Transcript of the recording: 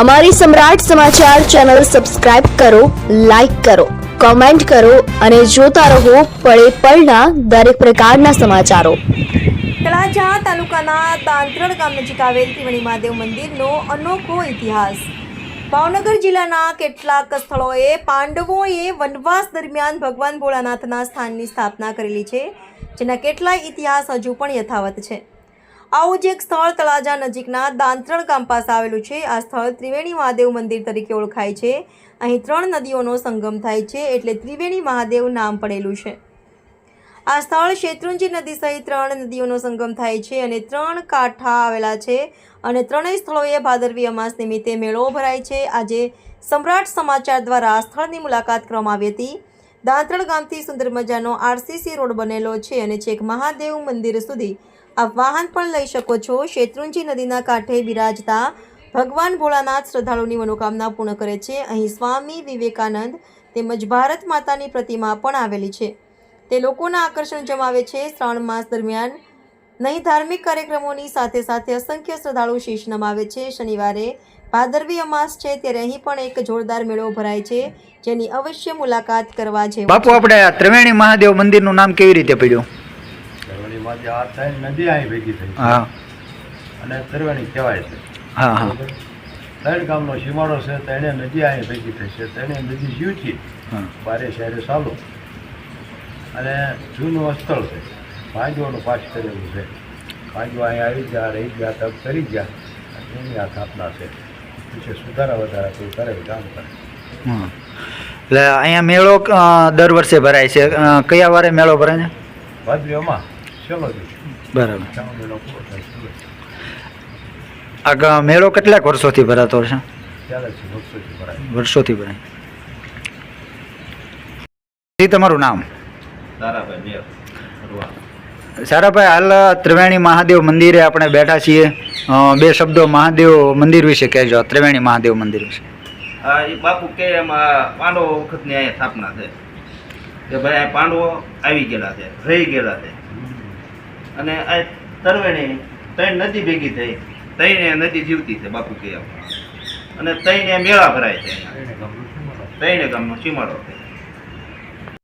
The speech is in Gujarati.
અમારી સમ્રાટ સમાચાર ચેનલ સબસ્ક્રાઇબ કરો, લાઇક કરો, કોમેન્ટ કરો અને જોતા રહો પળે પળના દરેક પ્રકારના સમાચારો. તળાજા તાલુકાના તાંત્રણ ગામ નજીક આવેલ ત્રિવેણી મહાદેવ મંદિરનો અનોખો ઇતિહાસ. ભાવનગર જિલ્લાના કેટલાક સ્થળોએ પાંડવોએ વનવાસ દરમિયાન ભગવાન ભોળાનાથના સ્થાનની સ્થાપના કરેલી છે, જેના કેટલાય ઇતિહાસ હજુ પણ યથાવત છે. આવું જ એક સ્થળ તળાજા નજીકના દાંત્રડ ગામ પાસે આવેલું છે. આ સ્થળ ત્રિવેણી મહાદેવ મંદિર તરીકે ઓળખાય છે. અહીં ત્રણ નદીઓનો સંગમ થાય છે એટલે ત્રિવેણી મહાદેવ નામ પડેલું છે. આ સ્થળ શેત્રુંજી નદી સહિત ત્રણ નદીઓનો સંગમ થાય છે અને ત્રણ કાંઠા આવેલા છે અને ત્રણેય સ્થળોએ ભાદરવી અમાસ નિમિત્તે મેળો ભરાય છે. આજે સમ્રાટ સમાચાર દ્વારા સ્થળની મુલાકાત કરવામાં આવી હતી. દાંતરડ ગામથી સુંદર મજાનો આરસીસી રોડ બનેલો છે અને છેક મહાદેવ મંદિર સુધી આપ વાહન પણ લઈ શકો છો. શેત્રુંજી નદીના કાંઠે બિરાજતા ભગવાન ભોળાનાથ શ્રદ્ધાળુની મનોકામના પૂર્ણ કરે છે. અહીં સ્વામી વિવેકાનંદ તેમજ ભારત માતાની પ્રતિમા પણ આવેલી છે. તે લોકોના આકર્ષણ જમાવે છે. શ્રાવણ માસ દરમિયાન નહીં ધાર્મિક કાર્યક્રમોની સાથે સાથે અસંખ્ય શ્રદ્ધાળુ શીશ નમાવે છે. શનિવારે ભાદરવી અમાસ છે ત્યારે અહીં પણ એક જોરદાર મેળો ભરાય છે જેની અવશ્ય મુલાકાત કરવા છે બાપુ આપણે ત્રિવેણી મહાદેવ મંદિરનું નામ કેવી રીતે પડ્યું? જે આ ત્રણ નદી અહીં ભેગી થઈ હા. અને ત્રિવેણી કહેવાય છે. હા હા. ત્રણ ગામનો સીમાડો છે તેને નદી અહીં ભેગી થઈ છે. તેને નદી જીવથી હા. બારે શહેરે ચાલો. અને જૂનું સ્થળ છે. ભાંજવાનું પાઠ કરેલું છે. ભાંજવા અહીં આવી ગયા રહી ગયા તપ કરી ગયા. એની આ સ્થાપના છે. પછી સુધારા વધારા કોઈ કરે કામ કરે. હા. એટલે અહીંયા મેળો દર વર્ષે ભરાય છે. કયા વારે મેળો ભરાય છે? ભાદરીઓમાં બરાબર. શ્રાવણ મહિનો પૂરો થાય છે આ ગ- મેળો કેટલાક વર્ષોથી ભરાતો છે વર્ષોથી ભરાય. તમારું નામ? સારાભાઈ હાલ ત્રિવેણી મહાદેવ મંદિરે આપણે બેઠા છીએ. બે શબ્દો મહાદેવ મંદિર વિશે કહેજો. ત્રિવેણી મહાદેવ મંદિર વિશે. એ બાપુ કે એમાં પાંડવો વખતની અહીંયા સ્થાપના છે. કે ભાઈ પાંડવો આવી ગયેલા છે રહી ગયેલા છે. અને આ તરવેણી ત્રણ નદી ભેગી થઈ. ત્રણે નદી જીવતી છે બાપુ કે અને ત્રણે મેળા ભરાય છે ત્રણે ગામનો સીમાડો છે.